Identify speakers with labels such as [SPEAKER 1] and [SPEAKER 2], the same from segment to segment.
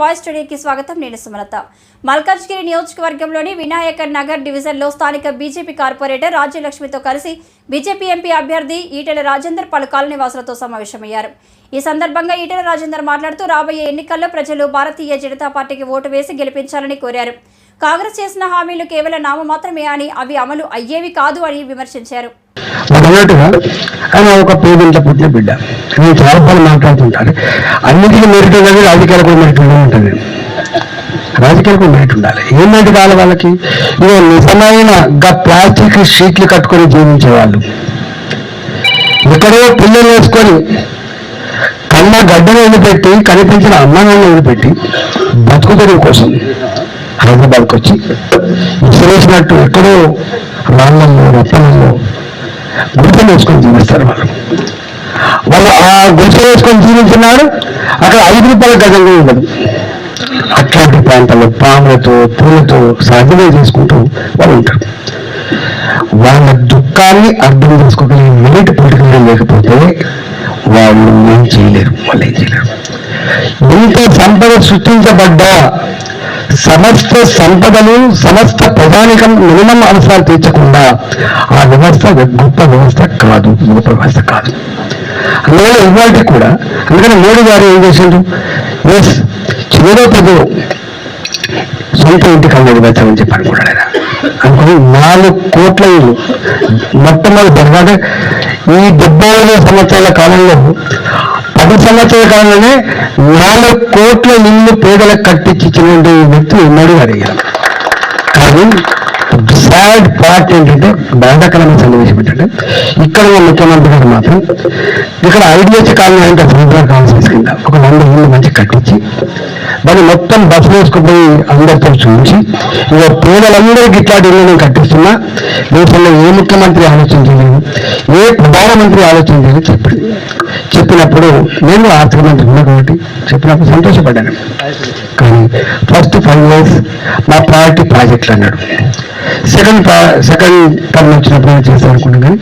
[SPEAKER 1] Voice స్టూడియోకి స్వాగతం. నేను సుమలత. మల్కాజ్గిరి నియోజకవర్గంలోని వినాయక నగర్ డివిజన్లో స్థానిక బీజేపీ కార్పొరేటర్ రాజ్యలక్ష్మితో కలిసి బీజేపీ ఎంపీ అభ్యర్థి ఈటెల రాజేందర్ పలు కాలనీవాసులతో సమావేశమయ్యారు. ఈ సందర్భంగా ఈటెల రాజేందర్ మాట్లాడుతూ రాబోయే ఎన్నికల్లో ప్రజలు భారతీయ జనతా పార్టీకి ఓటు వేసి గెలిపించాలని కోరారు. కాంగ్రెస్ చేసిన హామీలు కేవలం నామమాత్రమే అని అవి అమలు అయ్యేవి కాదు అని విమర్శించారు.
[SPEAKER 2] మొదటిగా ఆయన ఒక పేదింట పుట్టిన బిడ్డ. నేను చాలా పనులు మాట్లాడుతుంటారు అన్నిటికీ మెరిట్ ఉన్నది రాజకీయాలు కూడా మెరిట్ ఉండే ఉంటుంది. రాజకీయాలకు కూడా మెరిట్ ఉండాలి. ఏం మెరిట్ కావాలి వాళ్ళకి? ఇదో నిజమైన గా ప్లాస్టిక్ షీట్లు కట్టుకొని జీవించే వాళ్ళు ఎక్కడో పిల్లలు వేసుకొని కన్న గడ్డను వదిలిపెట్టి కనిపించిన అమ్మాయిని వదిలిపెట్టి బతుకు తెరువు కోసం హైదరాబాద్కి వచ్చి విసిరేసినట్టు ఎక్కడో రాళ్ళల్లో రప్పలలో గుడిసెలు వేసుకొని జీవిస్తారు వాళ్ళు. వాళ్ళు ఆ గుడిసెలు వేసుకొని జీవించినారు అక్కడ ఐదు రూపాయల గజంగా ఉండదు. అట్లాంటి ప్రాంతాల్లో పాములతో పూలతో సాధ్యమే చేసుకుంటూ వాళ్ళు ఉంటారు. వాళ్ళ దుఃఖాన్ని అర్థం చేసుకోగలిగే మెరిట్ పొలిటికల్ లేకపోతే వాళ్ళు ఏం చేయలేరు వాళ్ళు ఏం చేయలేరు. ఇంత సంపద సృష్టించబడ్డా సమస్త సంపదలు సమస్త ప్రజానికం మినిమం అవసరాలు తీర్చకుండా ఆ వ్యవస్థ గొప్ప వ్యవస్థ కాదు గొప్ప వ్యవస్థ కాదు. అందువల్ల ఇవాళకి కూడా అందుకని మోడీ గారు ఏం చేసిండ్రు ఎస్ చివరో పెద్ద సొంత ఇంటికి అన్నది వచ్చామని చెప్పి అనుకున్నాడు ఆయన అనుకుని నాలుగు కోట్ల ఇల్లు మొట్టమొదటి జరగాలి ఈ డెబ్బై సంవత్సరాల కాలంలో పది సంవత్సరాల కాలంలోనే నాలుగు కోట్ల ఇల్లు పేదలకు కట్టించినటువంటి వ్యక్తి ఉన్నాడు అడిగారు కానీ సాడ్ పార్ట్ ఏంటంటే బాధాకరమైన సన్నివేశం ఏంటంటే ఇక్కడ ముఖ్యమంత్రి గారు మాత్రం ఇక్కడ ఐడియాచి కాలనీ అంటే సముద్ర కాన్ఫరెన్స్ కింద ఒక వంద ఇల్లు మంచి కట్టించి దాన్ని మొత్తం బస్సు వేసుకుపోయి అందరితో చూపించి ఇక పేదలందరికీ ఇట్లాంటి ఇల్లు నేను కట్టిస్తున్నా దేశంలో ఏ ముఖ్యమంత్రి ఆలోచన చేయలేదు ఏ ప్రధానమంత్రి ఆలోచన చేయలేదు చెప్పింది చెప్పినప్పుడు నేను ఆర్థిక మంత్రి ఉన్నా కాబట్టి చెప్పినప్పుడు సంతోషపడ్డాను. కానీ ఫస్ట్ ఫైవ్ ఇయర్స్ మా ప్రయారిటీ ప్రాజెక్టులు అన్నాడు. సెకండ్ సెకండ్ టర్మ్ వచ్చినప్పుడు ఏం చేస్తాను అనుకున్నాను కానీ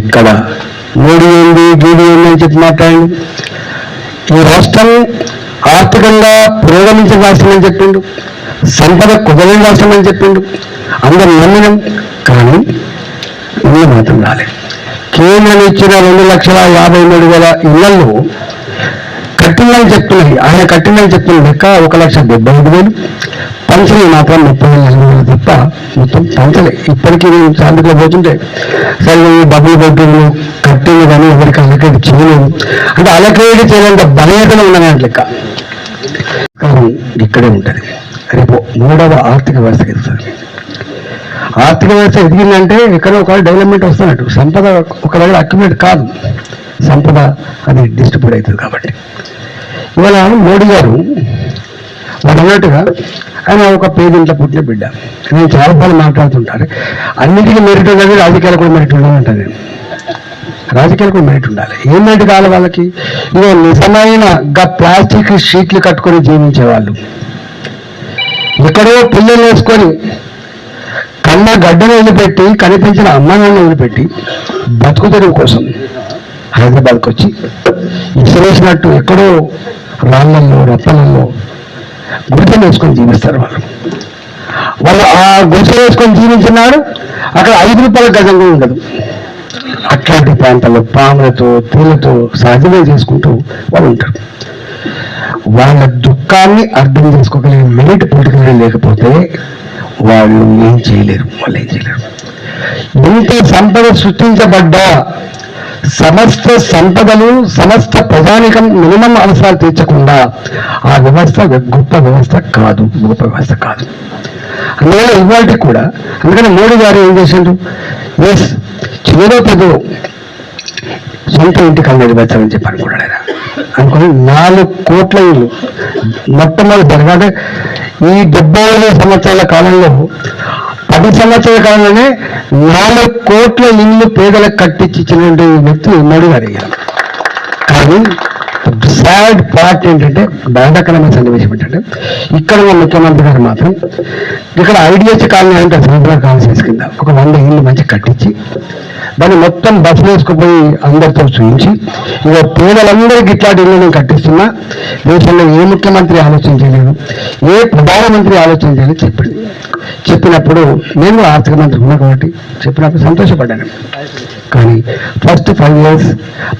[SPEAKER 2] ఇక్కడ మోడీ ఉంది గీడీ ఉంది అని చెప్పి మాట్లాడండి. ఈ రాష్ట్రం ఆర్థికంగా పురోగమించిన రాష్ట్రం అని చెప్పిండు. సంపద కుదరని రాష్ట్రం అని చెప్పిండు. అందరు నమ్మినం కానీ ఇల్లు మాత్రం రాలేదు కేంద్రం ఇచ్చిన రెండు లక్షల యాభై మూడు వేల ఇళ్ళలో కట్టిందని చెప్తున్నది ఆయన కట్టిందని చెప్తున్న లెక్క ఒక లక్ష డెబ్బై ఐదు వేలు. పంచని మాత్రం ముప్పై వేల తప్ప మొత్తం పంచలే ఇప్పటికీ నేను చాలుగా పోతుంటే సరే ఈ డబ్బులు బొడ్డులు కట్టింది కానీ ఎవరికి అలకేట్ చేయలేదు అంటే అలకేట్ చేయలేంత బలహీనతలు ఉన్నది లెక్క. కానీ ఇక్కడే ఉంటుంది. రేపు మూడవ ఆర్థిక వ్యవస్థ ఎదుగుతుంది ఆర్థిక వ్యవస్థ ఎదిగిందంటే ఎక్కడో ఒక డెవలప్మెంట్ వస్తున్నట్టు. సంపద ఒక దగ్గర కాదు. సంపద అది డిస్ట్రిబ్యూట్ అవుతుంది కాబట్టి. ఇవాళ మోడీ గారు అన్నట్టుగా ఆయన ఒక పేదింట్లో పుట్టిన బిడ్డ. నేను చాలా పనులు మాట్లాడుతుంటారు అన్నిటికీ మెరిట్ ఉన్నది రాజకీయాలు కూడా మెరిట్ ఉండాలంటది. ఉంటుంది కూడా మెరిట్ ఉండాలి. ఏం మెరిట్ కావాలి వాళ్ళకి? ఇదో నిజమైన గా ప్లాస్టిక్ షీట్లు కట్టుకొని జీవించే వాళ్ళు ఎక్కడో పిల్లలు వేసుకొని కన్న గడ్డను వదిలిపెట్టి కనిపించిన అమ్మాయిని వదిలిపెట్టి బతుకు తెరువు కోసం హైదరాబాద్కి వచ్చి విసిరేసినట్టు ఎక్కడో రాళ్ళల్లో రప్పలలో గుడిసెలు వేసుకొని జీవిస్తారు వాళ్ళు. వాళ్ళు ఆ గుడిసెలు వేసుకొని జీవించినారు అక్కడ ఐదు రూపాయల గజంగా ఉండదు. అట్లాంటి ప్రాంతాల్లో పాములతో పూలతో సహజంగా చేసుకుంటూ వాళ్ళు ఉంటారు. వాళ్ళ దుఃఖాన్ని అర్థం చేసుకోగలిగే మెరిట్ పొలిటికల్ లేకపోతే వాళ్ళు ఏం చేయలేరు వాళ్ళు ఏం చేయలేరు. ఇంత సంపద సృష్టించబడ్డా సమస్త సంపదలు సమస్త ప్రజానికం మినిమం అవసరాలు తీర్చకుండా ఆ వ్యవస్థ గొప్ప వ్యవస్థ కాదు గొప్ప వ్యవస్థ కాదు. అందువల్ల ఇవాళ కూడా అందుకని మోడీ గారు ఏం చేసిండ్రు? ఎస్ చివరో పెద్దో సొంత ఇంటికి అన్నది వచ్చామని చెప్పి అనుకున్నాడు ఆయన. అనుకుని నాలుగు కోట్ల ఇల్లు. మొట్టమొదటి జరగాలి ఈ డెబ్బై సంవత్సరాల కాలంలో పది సంవత్సరాల కాలంలోనే నాలుగు కోట్ల ఇల్లు పేదలకు కట్టించినటువంటి వ్యక్తి మోడీ గారు అయ్యారు. కానీ సాడ్ పార్ట్ ఏంటంటే బాధాకరమైన సన్నివేశం ఏంటంటే ఇక్కడ ఉన్న ముఖ్యమంత్రి గారు మాత్రం ఇక్కడ ఐడియాస్ కాలనీ అంటే సముద్ర కాన్సెన్స్ కింద ఒక వంద ఇల్లు మంచి కట్టించి దాన్ని మొత్తం బస్సు వేసుకుపోయి అందరితో చూపించి ఇక పేదలందరికీ ఇట్లాంటి ఇల్లు నేను కట్టిస్తున్నా దేశంలో ఏ ముఖ్యమంత్రి ఆలోచన చేయలేదు ఏ ప్రధానమంత్రి ఆలోచన చేయలేదు చెప్పింది చెప్పినప్పుడు నేను ఆర్థిక మంత్రి ఉన్నా కాబట్టి చెప్పినప్పుడు సంతోషపడ్డాను. కానీ ఫస్ట్ ఫైవ్ ఇయర్స్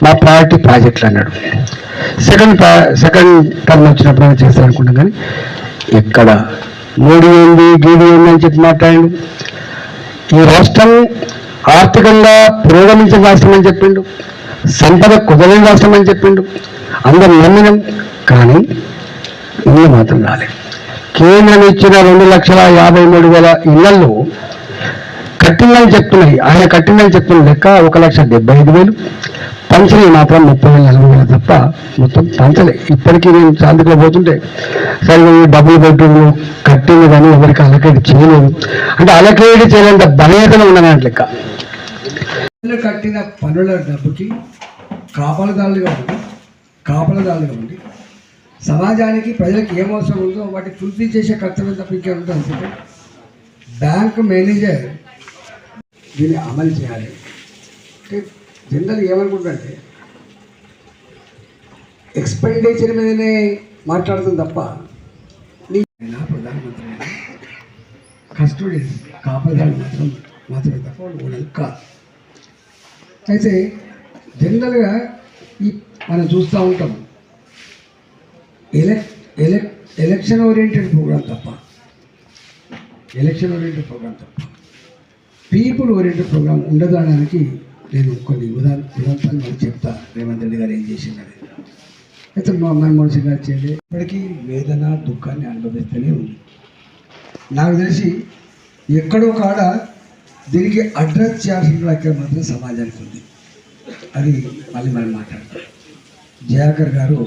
[SPEAKER 2] మా ప్రయారిటీ ప్రాజెక్టులు అన్నాడు. సెకండ్ సెకండ్ టర్మ్ వచ్చినప్పుడు ఏమైనా చేస్తాను అనుకుంటాం కానీ ఎక్కడ మోడీ ఏంది గీడీ ఏంది అని చెప్పి మాట్లాడండి. ఈ రాష్ట్రం ఆర్థికంగా పురోగమించిన రాష్ట్రం అని చెప్పిండు. సంపద కుదరని రాష్ట్రం అని చెప్పిండు. అందరు నమ్మినం కానీ ఇల్లు మాత్రం రాలేదు కేంద్రం ఇచ్చిన రెండు లక్షల యాభై మూడు వేల ఇళ్ళలో కట్టిందని చెప్తున్నాయి. ఆయన కట్టిందని చెప్తున్న లెక్క ఒక లక్ష డెబ్బై ఐదు వేలు పంచలే మాత్రం ముప్పై వేల నలభై వేలు తప్ప మొత్తం పంచలే. ఇప్పటికీ నేను చాంతిలో పోతుంటే సరిగ్గా డబుల్ బెడ్రూమ్లు కట్టింది కానీ ఎవరికి అలకేట్ చేయలేదు. అంటే అలకేట్ చేయలేంత బలహీనతలో ఉన్నదంట లెక్క.
[SPEAKER 3] కట్టిన పనుల డబ్బుకి కాపలదారులుగా ఉండి కాపలదారులుగా ఉండి సమాజానికి ప్రజలకు ఏం అవసరం ఉందో వాటి ఫుల్ఫిల్ చేసే కర్తవ్యం తప్ప ఇంకేముంటుంది బ్యాంకు బ్యాంక్ మేనేజర్ దీన్ని అమలు చేయాలి. అంటే జనరల్ ఏమనుకుంటుంటే ఎక్స్పెండిచర్ మీదనే మాట్లాడుతుంది తప్ప నీ ప్రధానమంత్రి అయినా కస్టడీస్ కాపలదారులు మాత్రం మాత్రమే తప్ప వాళ్ళు కాదు. అయితే జనరల్గా ఈ మనం చూస్తూ ఉంటాం ఎలక్ ఎలక్ ఎలక్షన్ ఓరియంటెడ్ ప్రోగ్రామ్ తప్ప ఎలక్షన్ ఓరియంటెడ్ ప్రోగ్రామ్ తప్ప. పీపుల్ ఓరియంటెడ్ ప్రోగ్రామ్ ఉండదు నేను కొన్ని ఉదాహరణ ఉదాహరణలు మనకు చెప్తా. రేవంత్ రెడ్డి గారు ఏం చేసిందని అయితే మా మన్మోహన్ సింగ్ గారు చేయండి ఇప్పటికీ వేదన దుఃఖాన్ని అనుభవిస్తూనే ఉంది. నాకు తెలిసి ఎక్కడో కాడ దీనికి అడ్రస్ చేయాల్సిన లెక్క మాత్రం సమాజానికి ఉంది. అది మళ్ళీ మనం మాట్లాడతాం. జయాకర్ గారు